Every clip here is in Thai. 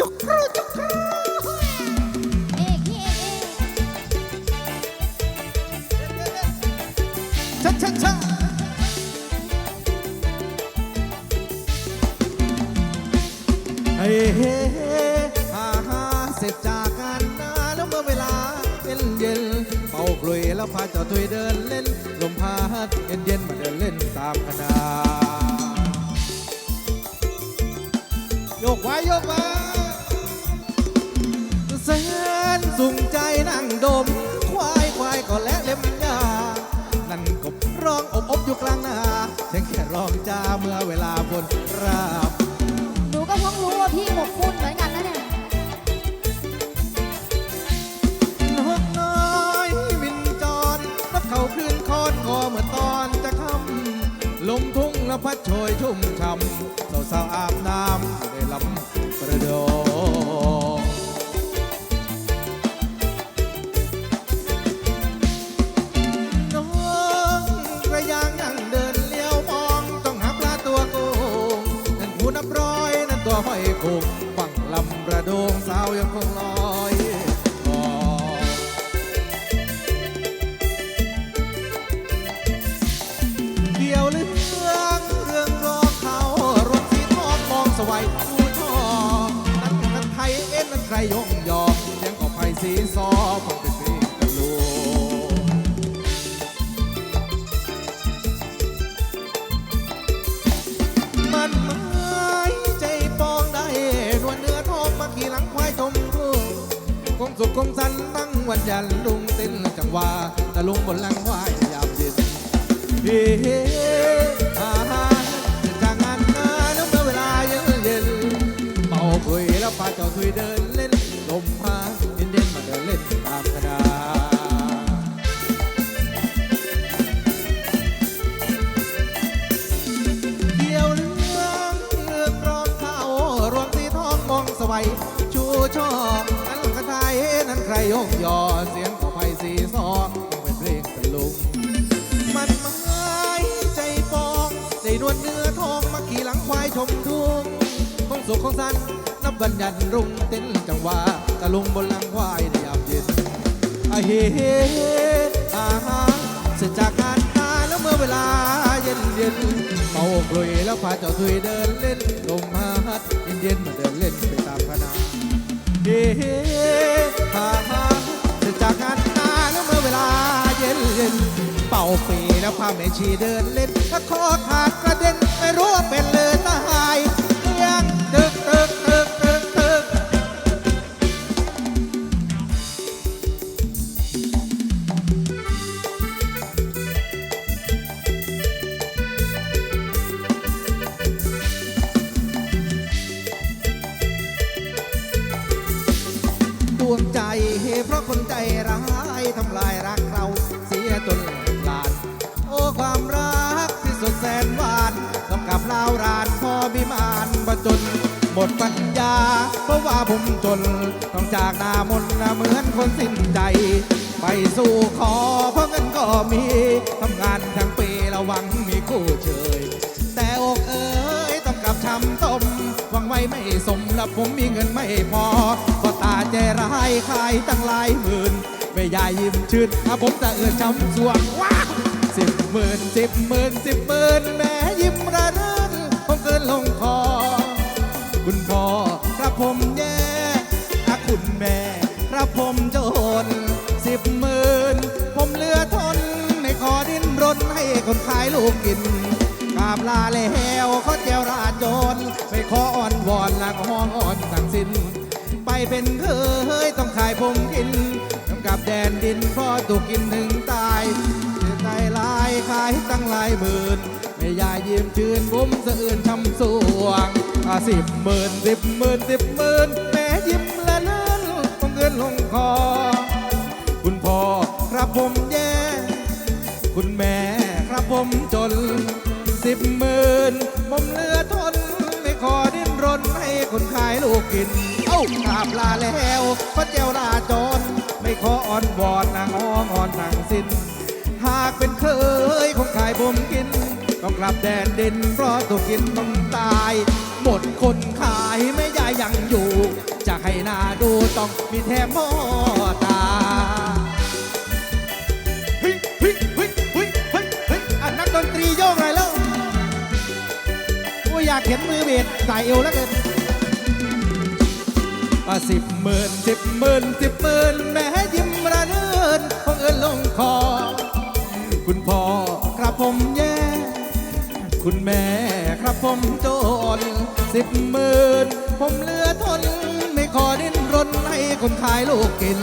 จุกรูจุกรูเอกพี่เอกเอกชะชะชะเฮ้เฮ้เฮ้ฮ่าฮ่าเสร็จจากกันนะแล้วเมื่อเวลาเย็นเย็นเป่ากลุยแล้วพาเจ้าตุยเดินเล่น ลมพัดเย็นเย็นมาเดินเล่นตามคณะโยกไว้โยกไว้ สุงใจนั่งดม ควายควายก็และเล็มยา นั่นกบร้องอบอบอยู่กลางนาเพียงแค่ร้องจ้าเมื่อเวลาบนราบ หนูก็เพิ่งรู้ว่าพี่หมกมุ่นเหมือนกันนะเนี่ย นกน้อยบินจรนับเขาคืนคอนก็เมื่อตอนจะค่ำลมทุ่งละพัดโชยชุ่มช่ำสาวๆอาบน้ำ นั่นหูนับร้อยนั่นตัวห้อยโคงฟังลำประโดงสาวยังคงลอยคอเดี่ยวเรื่องเรื่องรอเขารถสีทองมองสวัยผู้ชอบนั่นกันไทยเอ็นนั้นใครยงยอ คงสุขคงสันตั้งวันยันลุงเต้นจังหวะตะลุงบนหลังควายยามเย็นเฮ้เฮ้อาหารจากงานนาแล้วเวลาเย็นเย็นเป่าคุยแล้วพาเจ้าคุยเดินเล่นลมพาเย็นเย็นมาเดินเล่นตามคณะเกี่ยวเรื่องเรื่องรองเท้ารวงสีทองมองสวัยชูช่อ ยกยอเสียงของไผ่สีซอเป็นเพลงตะลุงมันไม้ใจปองได้นวลเนื้อทองมาขี่หลังควายชมทุ่งคงสุขของสันนับวันยันรุ่งเต้นจังหวะตะลุงบนหลังควายในยามเย็นอาเฮเฮอาฮาเสร็จจากงานนาแล้วเมื่อเวลาเย็นเย็นเป่ากลุยแล้วพาเจ้าทุยเดินเล่นลมพัดเย็นเย็นมาเดินเล่นไปตามคณะเฮ้ ป่าปีแล้วพาแม่ชีเดินเล่นถ้าคอขาดกระเด็นไม่รู้ว่าเป็นเลยตายยังตึกตึกตึกตึกตึกดวงใจเพราะคนใจร้ายทำลาย นหวานต้องกับลาวรานพอบิมานประจนหมดปัญญา เพราะว่าผมจน ต้องจากหน้ามนเหมือนคนสิ้นใจ ไปสู่ขอเพราะเงินก็มีทำงานทั้งปีระวังมีคู่เชย แต่อกเอ๋ยต้องกลับช้ำต้มหวังไว้ไม่สมแล้วผมมีเงินไม่พอก็ตาใจร้ายขายตั้งหลายหมื่นไม่ยายยิ้มชื่นถ้าผมจะเอื้อช้ำสวงว้า สิบหมื่นสิบหมื่นสิบหมื่นแม่ยิ้มระเรินผมเกินลงคอ คุณพ่อครับผมแย่อาคุณแม่ครับผมจนสิบหมื่นผมเหลือทนไม่ขอดิ้นรนให้คนขายลูกกินกราบลาแล้วเขาเจ้าราจนไม่ขออ่อนวอนลางห้องอ่อนสั่งสิ้น ไปเป็นเคยต้องขายผมกินกำกับแดนดินเพราะถูกกินถึงตายายขายตั้งหลายหมื่นไม่ยายยิ้มชื่นผมสะอื่นช้ำสวงสิบหมื่นสิบหมื่นสิบหมื่นแม่ยิ้มละเลินคงเงินลงคอ คุณพ่อครับผมแย่ คุณแม่ครับผมจนสิบหมื่นผมเหลือทน ไม่ขอดิ้นรนให้คนขายลูกกิน เอ้ากราบลาแล้วพระเจ้าลาจร ไม่ขออ่อนวอนนางอ้อนอ่อนนางสิ้นากเป็นเคยคงขายผมกิน ต้องกลับแดนดิน เพราะถูกกินต้องตาย หมดคนขายไม่ยายยังอยู่ จะให้หน้าดูต้องมีแถมอตาเฮ้ยเฮ้ยเฮ้ยเฮ้ยเฮ้ยเฮ้ยอะนักดนตรีโยกหน่อยแล้วโอ้ยอยากเห็นมือเบสใส่เอวแล้วเกินสิบหมื่นสิบหมื่นสิบหมื่นแม้ยิ้มระเนินคงเอินลงคอ คุณพ่อครับผมแย่ คุณแม่ครับผมจนสิบหมื่นผมเหลือทน ไม่ขอดิ้นรนให้คนขายลูกกิน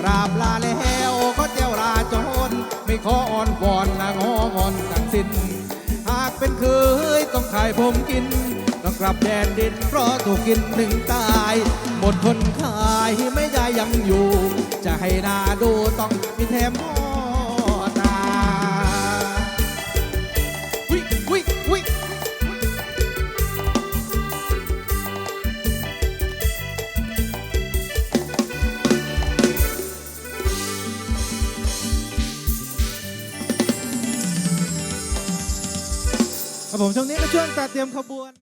กราบลาแล้วก็เจ้าลาจน ไม่ขออ่อนวอนนะงองอนทั้งสิ้น หากเป็นเคยต้องขายผมกิน ต้องกลับแดนดินเพราะถูกกินถึงตาย หมดคนขายไม่ได้ยังอยู่ จะให้นาดูต้องมีแถมหอ ผมช่วงนี้ก็ช่วงตัดเตรียมขบวน